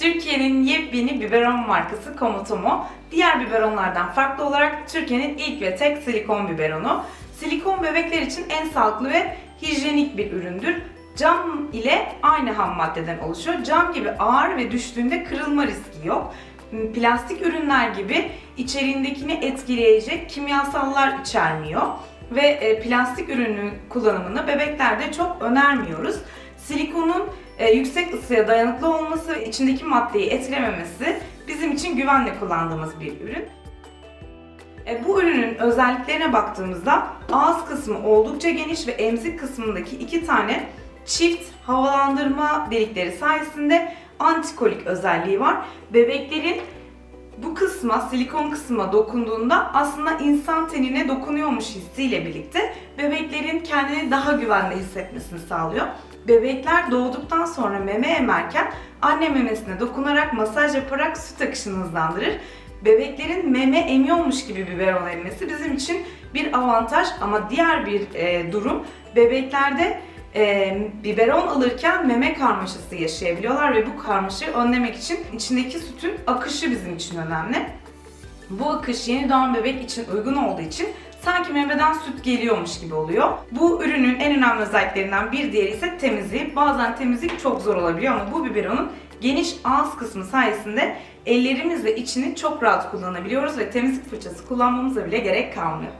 Türkiye'nin yepyeni biberon markası Komotomo. Diğer biberonlardan farklı olarak Türkiye'nin ilk ve tek silikon biberonu. Silikon bebekler için en sağlıklı ve hijyenik bir üründür. Cam ile aynı ham maddeden oluşuyor. Cam gibi ağır ve düştüğünde kırılma riski yok. Plastik ürünler gibi içeriğindekini etkileyecek kimyasallar içermiyor ve e, plastik ürünü kullanımını bebeklerde çok önermiyoruz. Silikonun e, yüksek ısıya dayanıklı olması içindeki maddeyi etkilememesi bizim için güvenle kullandığımız bir ürün. E, bu ürünün özelliklerine baktığımızda ağız kısmı oldukça geniş ve emzik kısmındaki iki tane çift havalandırma delikleri sayesinde antikolik özelliği var. Bebeklerin bu kısma, silikon kısma dokunduğunda aslında insan tenine dokunuyormuş hissiyle birlikte bebeklerin kendini daha güvende hissetmesini sağlıyor. Bebekler doğduktan sonra meme emerken anne memesine dokunarak masaj yaparak süt akışını hızlandırır. Bebeklerin meme emiyormuş gibi biberon emmesi bizim için bir avantaj ama diğer bir e, durum bebeklerde e, biberon alırken meme karmaşası yaşayabiliyorlar ve bu karmaşayı önlemek için içindeki sütün akışı bizim için önemli. Bu akış yeni doğan bebek için uygun olduğu için sanki memeden süt geliyormuş gibi oluyor. Bu ürünün en önemli özelliklerinden bir diğeri ise temizliği. Bazen temizlik çok zor olabiliyor ama bu biberonun geniş ağız kısmı sayesinde ellerimizle içini çok rahat kullanabiliyoruz ve temizlik fırçası kullanmamıza bile gerek kalmıyor.